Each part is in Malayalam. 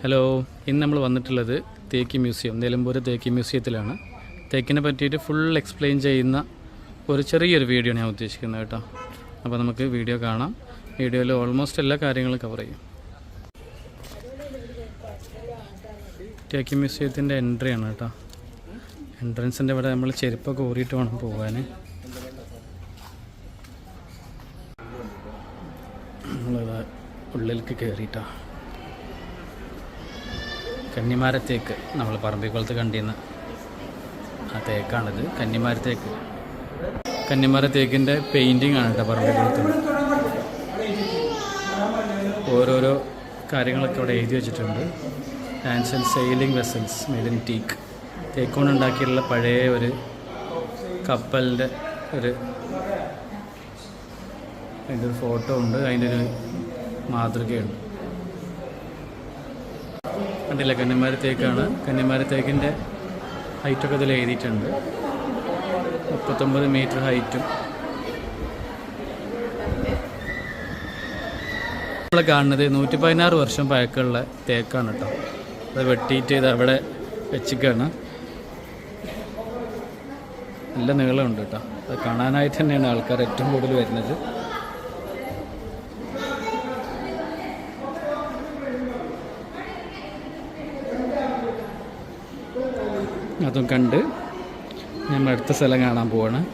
ഹലോ ഇന്ന് നമ്മൾ വന്നിട്ടുള്ളത് തേക്കി മ്യൂസിയം നിലമ്പൂർ തേക്കി മ്യൂസിയത്തിലാണ്. തേക്കിനെ പറ്റിയിട്ട് ഫുൾ എക്സ്പ്ലെയിൻ ചെയ്യുന്ന ഒരു ചെറിയൊരു വീഡിയോ ഞാൻ ഉദ്ദേശിക്കുന്നത് കേട്ടോ. അപ്പോൾ നമുക്ക് വീഡിയോ കാണാം. വീഡിയോയിൽ ഓൾമോസ്റ്റ് എല്ലാ കാര്യങ്ങളും കവർ ചെയ്യും. തേക്കി മ്യൂസിയത്തിന്റെ എൻട്രി ആണ് കേട്ടോ. എൻട്രൻസിന്റെ ഇവിടെ നമ്മൾ ചെരുപ്പൊക്കെ ഊറിയിട്ട് വേണം പോകാൻ ഉള്ളിലേക്ക് കയറിയിട്ടാ കന്നിമാരത്തേക്ക് നമ്മൾ പറമ്പിക്കുളത്ത് കണ്ടിരുന്ന ആ തേക്കാണിത്. കന്നിമാരത്തേക്ക്. കന്നിമാര തേക്കിന്റെ പെയിന്റിംഗ് ആണ് കേട്ടോ പറമ്പിക്കുളത്ത്. ഓരോരോ കാര്യങ്ങളൊക്കെ ഇവിടെ എഴുതി വെച്ചിട്ടുണ്ട്. Dhows and sailing vessels made in teak ഉണ്ടാക്കിയിട്ടുള്ള പഴയ ഒരു കപ്പലിന്റെ ഒരു അതിന്റെ ഒരു ഫോട്ടോ ഉണ്ട്. അതിന്റെ ഒരു മാതൃകയുണ്ട്. കണ്ടില്ല കന്യമാരത്തേക്കാണ് കന്യമാരത്തേക്കിന്റെ ഹൈറ്റൊക്കെ ഇതിൽ എഴുതിയിട്ടുണ്ട്. മുപ്പത്തൊമ്പത് മീറ്റർ ഹൈറ്റും. നമ്മൾ കാണുന്നത് നൂറ്റി പതിനാറ് വർഷം പഴക്കമുള്ള തേക്കാണ് കേട്ടോ. അത് വെട്ടിയിട്ട് ഇത് അവിടെ വെച്ചിക്കാണ്. നല്ല നീളമുണ്ട് കേട്ടോ. അത് കാണാനായിട്ട് തന്നെയാണ് ആൾക്കാർ ഏറ്റവും കൂടുതൽ വരുന്നത്. അതും കണ്ട് ഞാൻ അടുത്ത സ്ഥലം കാണാൻ പോവാണ്.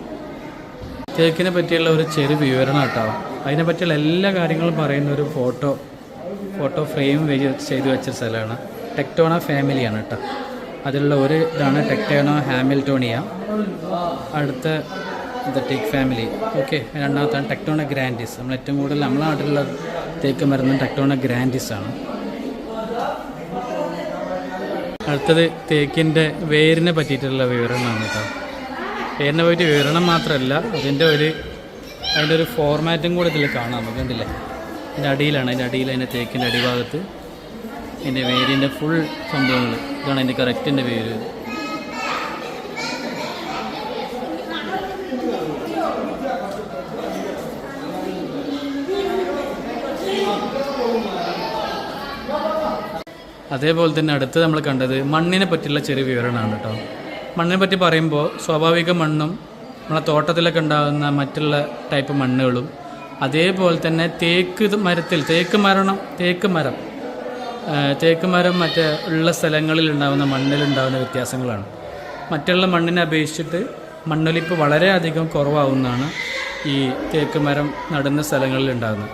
തേക്കിനെ പറ്റിയുള്ള ഒരു ചെറു വിവരണം കേട്ടോ. അതിനെ പറ്റിയുള്ള എല്ലാ കാര്യങ്ങളും പറയുന്ന ഒരു ഫോട്ടോ ഫോട്ടോ ഫ്രെയിം വെച്ച് ചെയ്ത് വെച്ച സ്ഥലമാണ്. ടെക്ടോണ ഫാമിലിയാണ് കേട്ടോ. അതിലുള്ള ഒരു ഇതാണ് ടെക്ടോണോ ഹാമിൽട്ടോണിയ. അടുത്ത ദ ടേക്ക് ഫാമിലി. ഓക്കെ രണ്ടാമത്താണ് ടെക്ടോണ ഗ്രാൻഡിസ്. നമ്മൾ ഏറ്റവും കൂടുതൽ നമ്മളെ നാട്ടിലുള്ള തേക്ക് മരുന്നും ടെക്ടോണ ഗ്രാൻഡിസ് ആണ് അടുത്തത് തേക്കിന്റെ വേരിനെ പറ്റിയിട്ടുള്ള വിവരണമാണ് കേട്ടോ. വേരിനെ പറ്റി വിവരണം മാത്രമല്ല അതിന്റെ ഒരു അതിന്റെ ഒരു ഫോർമാറ്റും കൂടെ ഇതിൽ കാണാം. നമുക്ക് കണ്ടില്ലേ? അതിന്റെ അടിയിലാണ് അതിന്റെ അടിയിൽ അതിന്റെ തേക്കിന്റെ അടിഭാഗത്ത് അതിന്റെ വേരിന്റെ ഫുൾ സംഭവങ്ങൾ ഇതാണ് അതിന്റെ കറക്റ്റിന്റെ പേര്. അതേപോലെ തന്നെ അടുത്ത് നമ്മൾ കണ്ടത് മണ്ണിനെ പറ്റിയുള്ള ചെറിയ വിവരണമാണ് കേട്ടോ. മണ്ണിനെ പറ്റി പറയുമ്പോൾ സ്വാഭാവിക മണ്ണും നമ്മളെ തോട്ടത്തിലൊക്കെ ഉണ്ടാകുന്ന മറ്റുള്ള ടൈപ്പ് മണ്ണുകളും അതേപോലെ തന്നെ തേക്ക് മരത്തിൽ തേക്ക് മരണം തേക്ക് മരം തേക്ക് മരം മറ്റേ ഉള്ള സ്ഥലങ്ങളിൽ ഉണ്ടാകുന്ന മണ്ണിലുണ്ടാകുന്ന വ്യത്യാസങ്ങളാണ്. മറ്റുള്ള മണ്ണിനെ അപേക്ഷിച്ചിട്ട് മണ്ണൊലിപ്പ് വളരെയധികം കുറവാകുന്നതാണ് ഈ തേക്ക് മരം നടുന്ന സ്ഥലങ്ങളിൽ ഉണ്ടാകുന്നത്.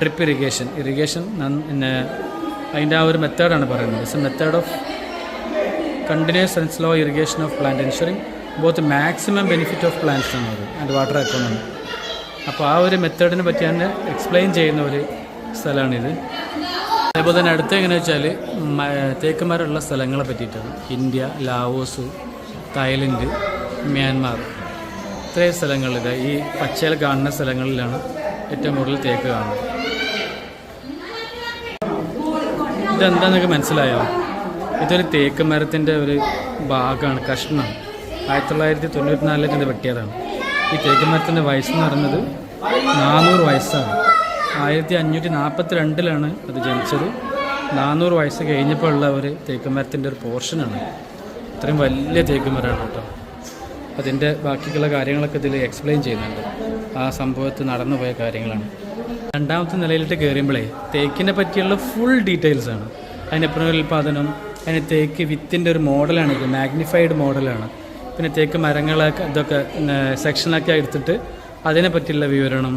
ഡ്രിപ്പ് ഇറിഗേഷൻ ഇറിഗേഷൻ പിന്നെ അതിന്റെ ആ ഒരു മെത്തേഡാണ് പറയുന്നത്. It's a method of continuous and slow irrigation of plant ensuring both maximum benefit of plants ആണ് അത് ആൻഡ് വാട്ടർ എക്കോണമി അപ്പോൾ ആ ഒരു മെത്തേഡിനെ പറ്റി തന്നെ എക്സ്പ്ലെയിൻ ചെയ്യുന്ന ഒരു സ്ഥലമാണിത്. അതേപോലെ തന്നെ അടുത്ത എങ്ങനെ വെച്ചാൽ തേക്ക് മരമുള്ള സ്ഥലങ്ങളെ പറ്റിയിട്ടാണ്. India Laos Thailand Myanmar. ഇത്രയും സ്ഥലങ്ങളിൽ ഈ പച്ചയിൽ കാണുന്ന സ്ഥലങ്ങളിലാണ് ഏറ്റവും കൂടുതൽ തേക്ക് കാണുന്നത്. ഇതെന്താന്നൊക്കെ മനസ്സിലായോ? ഇതൊരു തേക്ക് മരത്തിന്റെ ഒരു ഭാഗമാണ് കഷ്ണം. ആയിരത്തി തൊള്ളായിരത്തി തൊണ്ണൂറ്റി നാലിൽ ഇത് വെട്ടിയതാണ്. ഈ തേക്ക് മരത്തിന്റെ വയസ്സെന്ന് പറയുന്നത് നാനൂറ് വയസ്സാണ്. ആയിരത്തി അഞ്ഞൂറ്റി നാൽപ്പത്തി രണ്ടിലാണ് അത് ജനിച്ചത്. നാനൂറ് വയസ്സ് കഴിഞ്ഞപ്പോൾ ഉള്ള ഒരു തേക്ക് മരത്തിന്റെ ഒരു പോർഷനാണ്. ഇത്രയും വലിയ തേക്ക് മരമാണ് കേട്ടോ. അതിന്റെ ബാക്കിയുള്ള കാര്യങ്ങളൊക്കെ ഇതിൽ എക്സ്പ്ലെയിൻ ചെയ്യുന്നുണ്ട്. ആ സംഭവത്തിൽ നടന്നു പോയ കാര്യങ്ങളാണ്. രണ്ടാമത്തെ നിലയിലിട്ട് കയറിയുമ്പോഴേ തേക്കിനെ പറ്റിയുള്ള ഫുൾ ഡീറ്റെയിൽസ് ആണ്. അതിന്റെ പുനരുൽപാദനം അതിന് തേക്ക് വിത്തിന്റെ ഒരു മോഡലാണ് ഇത് മാഗ്നിഫൈഡ് മോഡലാണ്. പിന്നെ തേക്ക് മരങ്ങളൊക്കെ ഇതൊക്കെ സെക്ഷനൊക്കെ എടുത്തിട്ട് അതിനെ പറ്റിയുള്ള വിവരണം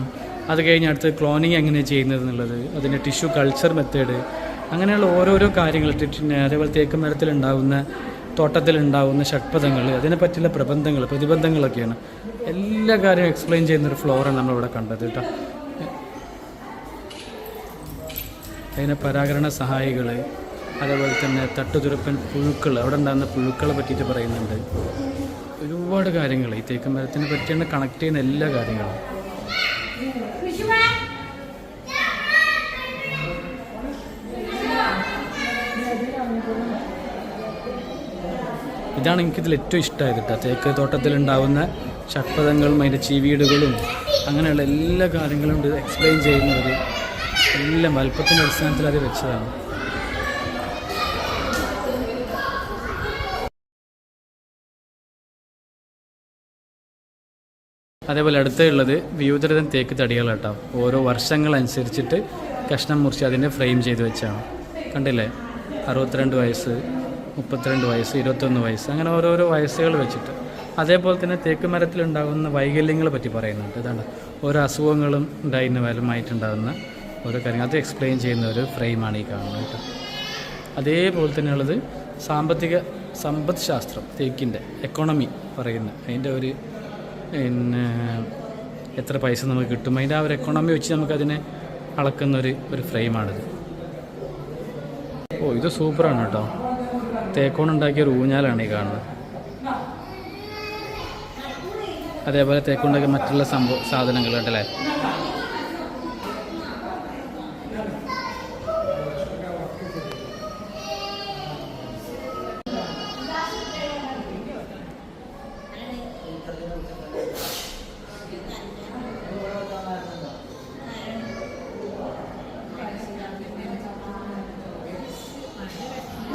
അത് കഴിഞ്ഞ് അടുത്ത് ക്ലോണിങ് എങ്ങനെയാണ് ചെയ്യുന്നത് എന്നുള്ളത് അതിന്റെ ടിഷ്യൂ കൾച്ചർ മെത്തേഡ് അങ്ങനെയുള്ള ഓരോരോ കാര്യങ്ങൾ അതേപോലെ തേക്ക് മരത്തിലുണ്ടാകുന്ന തോട്ടത്തിലുണ്ടാകുന്ന ഷഡ്പഥങ്ങൾ അതിനെ പറ്റിയുള്ള പ്രബന്ധങ്ങൾ പ്രതിബന്ധങ്ങളൊക്കെയാണ്. എല്ലാ കാര്യവും എക്സ്പ്ലെയിൻ ചെയ്യുന്നൊരു ഫ്ലോറാണ് നമ്മളിവിടെ കണ്ടത് കേട്ടോ. അതിന് പരാകരണ സഹായികൾ അതേപോലെ തന്നെ തട്ടുതുരപ്പൻ പുഴുക്കൾ അവിടെ ഉണ്ടാകുന്ന പുഴുക്കളെ പറ്റിയിട്ട് പറയുന്നുണ്ട്. ഒരുപാട് കാര്യങ്ങൾ ഈ തേക്കുമരത്തിനെ പറ്റിയാണ് കണക്ട് ചെയ്യുന്ന എല്ലാ കാര്യങ്ങളും. ഇതാണ് എനിക്കിതിൽ ഏറ്റവും ഇഷ്ടമായത് കേട്ടോ. തേക്ക് തോട്ടത്തിലുണ്ടാവുന്ന ഷഡ്പഥങ്ങളും അതിന്റെ ചീവീടുകളും അങ്ങനെയുള്ള എല്ലാ കാര്യങ്ങളും ഇത് എക്സ്പ്ലെയിൻ ചെയ്യുന്നത് എല്ലാം വലുപ്പത്തിന്റെ അടിസ്ഥാനത്തിൽ അത് വെച്ചതാണ്. അതേപോലെ അടുത്തുള്ളത് വിവിധതരം തേക്ക് തടികളാട്ടോ ഓരോ വർഷങ്ങളനുസരിച്ചിട്ട് കഷ്ണം മുറിച്ച് അതിനെ ഫ്രെയിം ചെയ്ത് വെച്ചാണ്. കണ്ടില്ലേ? അറുപത്തിരണ്ട് വയസ്സ്. മുപ്പത്തിരണ്ട് വയസ്സ് ഇരുപത്തൊന്ന് വയസ്സ് അങ്ങനെ ഓരോരോ വയസ്സുകൾ വെച്ചിട്ട്. അതേപോലെ തന്നെ തേക്ക് മരത്തിലുണ്ടാകുന്ന വൈകല്യങ്ങളെ പറ്റി പറയുന്നുണ്ട്. ഇതാണ് ഓരോ അസുഖങ്ങളും ഉണ്ടായിരുന്ന ഫലമായിട്ടുണ്ടാകുന്ന ഓരോ കാര്യങ്ങൾ. അത് എക്സ്പ്ലെയിൻ ചെയ്യുന്ന ഒരു ഫ്രെയിമാണ് ഈ കാണുന്നത് കേട്ടോ. അതേപോലെ തന്നെയുള്ളത് സാമ്പത്തിക സമ്പദ് ശാസ്ത്രം തേക്കിന്റെ എക്കോണമി പറയുന്ന അതിന്റെ ഒരു പിന്നെ എത്ര പൈസ നമുക്ക് കിട്ടും. അതിന്റെ ആ ഒരു എക്കോണമി വെച്ച് നമുക്കതിനെ അളക്കുന്ന ഒരു ഒരു ഫ്രെയിമാണിത് ഓ ഇത് സൂപ്പറാണ് കേട്ടോ. തേക്കോണ്ടുണ്ടാക്കിയ ഒരു ഊഞ്ഞാലാണ് ഈ കാണുന്നത്. അതേപോലെ തേക്കുണ്ടാക്കിയ മറ്റുള്ള സംഭവ സാധനങ്ങൾ ഉണ്ടല്ലേ